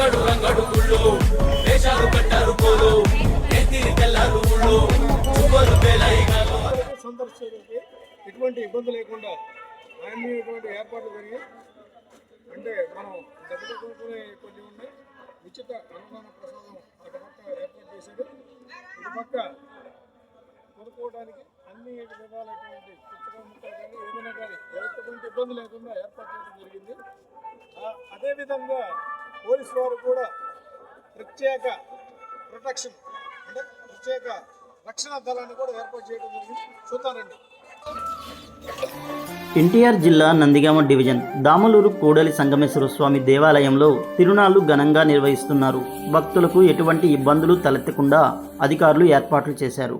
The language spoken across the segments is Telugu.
రంగడు రంగడు గుళ్ళు వేషాలు కట్టారు పోలు ఎత్తిరి తెల్లారు ఊళ్ళు చువ్వలు పేలైగలు సందర్శకులకి ఎటువంటి ఇబ్బంది లేకుండా నాణ్యమైనటువంటి ఏర్పాట్లు జరిగాయి అంటే మనం దగ్గర కొనుక్కునే కొన్ని ఉన్నాయి. ఉచిత అన్నదాన ప్రసాదం అటు పక్క ఏర్పాటు చేశాడు ఇటు పక్క కొనుక్కోవడానికి అన్ని విధాలైనటువంటి పుస్తకాలు ముక్కలు కానీ ఏమైనా కానీ ఎటువంటి ఇబ్బంది లేకుండా ఏర్పాటు చేయడం జరిగింది. అదేవిధంగా పోలీసు వారు కూడా ప్రత్యేక ప్రొటెక్షన్ అంటే ప్రత్యేక రక్షణ దళాన్ని కూడా ఏర్పాటు చేయడం జరిగింది. చూద్దానండి ఎన్టీఆర్ జిల్లా నందిగామ డివిజన్ దామలూరు కూడలి సంగమేశ్వర స్వామి దేవాలయంలో తిరునాళ్ళు ఘనంగా నిర్వహిస్తున్నారు. భక్తులకు ఎటువంటి ఇబ్బందులు తలెత్తకుండా అధికారులు ఏర్పాట్లు చేశారు.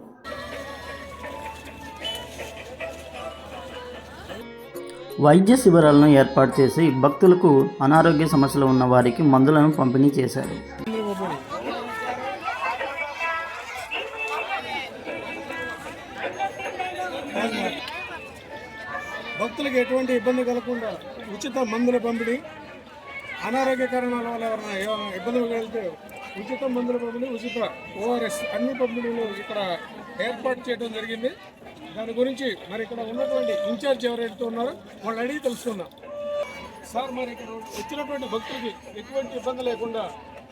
వైద్య శిబిరాలను ఏర్పాటు చేసి భక్తులకు అనారోగ్య సమస్యలు ఉన్న వారికి మందులను పంపిణీ చేశారు. భక్తులకు ఎటువంటి ఇబ్బంది కలగకుండా ఉచిత మందుల పంపిణీ అనారోగ్య కారణాల వల్ల ఎవరైనా ఏమైనా ఇబ్బందులు కలిగితే ఉచిత మందుల పంపిణీ ఉచిత ఓఆర్ఎస్ అన్ని పంపిణీలు ఇక్కడ ఏర్పాటు చేయడం జరిగింది. దాని గురించి మరి ఇక్కడ ఉన్నటువంటి ఇన్ఛార్జ్ ఎవరైతే ఉన్నారో వాళ్ళు అడిగి తెలుసుకుందాం. సార్ మరి ఇక్కడ వచ్చినటువంటి భక్తులకి ఎటువంటి ఇబ్బంది లేకుండా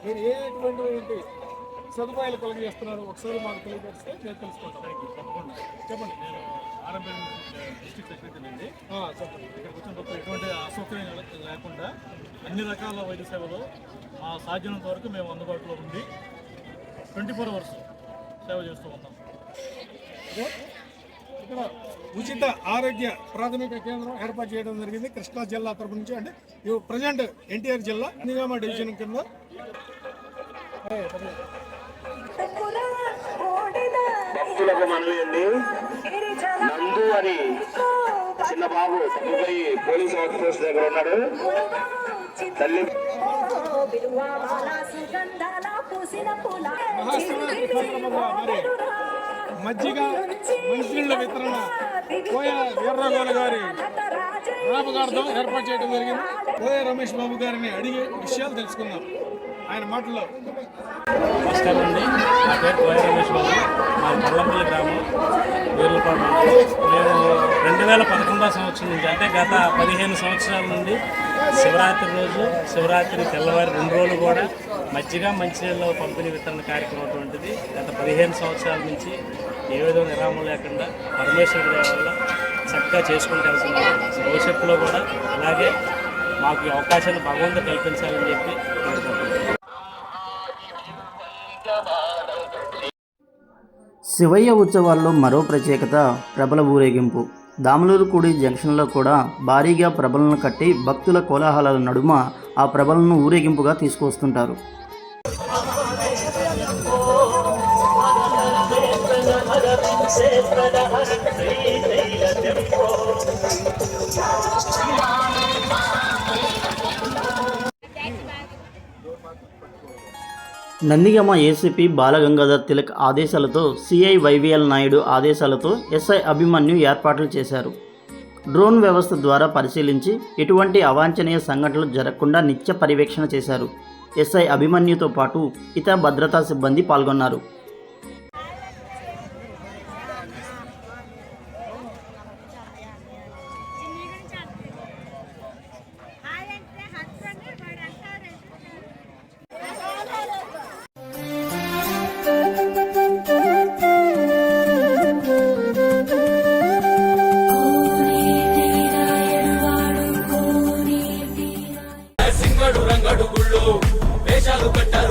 మీరు ఏ ఎటువంటి సదుపాయాలు కలిగజేస్తున్నారు ఒకసారి మాకు తెలియజేస్తే నేను తెలుసుకుంటాం. చెప్పండి. ఆర్ఎంపీ డిస్ట్రిక్ట్ సెక్రటరీ చెప్పండి. ఇక్కడికి వచ్చిన భక్తులు ఎటువంటి అసౌకర్యం లేకుండా అన్ని రకాల వైద్య సేవలు మా సాధ్యమైనంత వరకు మేము అందుబాటులో ఉండి ట్వంటీ ఫోర్ అవర్స్ సేవ చేస్తూ ఉన్నాం. ఇక్కడ ఉచిత ఆరోగ్య ప్రాథమిక కేంద్రం ఏర్పాటు చేయడం జరిగింది. కృష్ణా జిల్లా తరపు నుంచి అంటే ఇవి ప్రజెంట్ ఎన్టీఆర్ జిల్లా నిజామా డివిజన్ కింద. భక్తులకు మనవి అండి నందు అని చిన్న బాబు తగ్గిపోయి పోలీస్ అవుట్ పోస్ట్ దగ్గర ఉన్నాడు. తల్లి మజ్జిగ మంచినీళ్ళ వితరణ కోయ వీర్రగోల గారి జ్ఞాపకార్థం ఏర్పాటు చేయడం జరిగింది. కోయ రమేష్ బాబు గారిని అడిగి విషయాలు తెలుసుకుందాం. ఆయన మాటల్లో. నమస్కారం అండి. నా పేరు కోయ రమేష్ బాబు. మా పల్లంపల్లి గ్రామం వేరులపాడు. మేము రెండు వేల పదకొండవ సంవత్సరం నుంచి అంటే గత పదిహేను సంవత్సరాల నుండి శివరాత్రి రోజు శివరాత్రి తెల్లవారి రెండు రోజులు కూడా మజ్జిగ మంచినీళ్ళ పంపిణీ వితరణ కార్యక్రమం అటువంటిది. గత పదిహేను సంవత్సరాల నుంచి ఏ విధంగా విరామం లేకుండా పరమేశ్వరుడు దయ వల్ల చక్కగా చేసుకుంటూ వెళ్తున్నాము. భవిష్యత్తులో కూడా అలాగే మాకు ఈ అవకాశాన్ని భగవంతుడు కల్పించాలని చెప్పి శివయ్య ఉత్సవాల్లో మరో ప్రత్యేకత ప్రభల ఊరేగింపు. దామలూరుకూడి జంక్షన్లో కూడా భారీగా ప్రభలను కట్టి భక్తుల కోలాహలాల నడుమ ఆ ప్రభలను ఊరేగింపుగా తీసుకొస్తుంటారు నందిగమ ఏసీపీ బాలగంగాధర్ తిలక్ ఆదేశాలతో సిఐ వైవిఎల్ నాయుడు ఆదేశాలతో ఎస్ఐ అభిమన్యు ఏర్పాట్లు చేశారు. డ్రోన్ వ్యవస్థ ద్వారా పరిశీలించి ఎటువంటి అవాంఛనీయ సంఘటనలు జరగకుండా నిత్య పర్యవేక్షణ చేశారు. ఎస్ఐ అభిమన్యుతో పాటు ఇతర భద్రతా సిబ్బంది పాల్గొన్నారు. பட்டா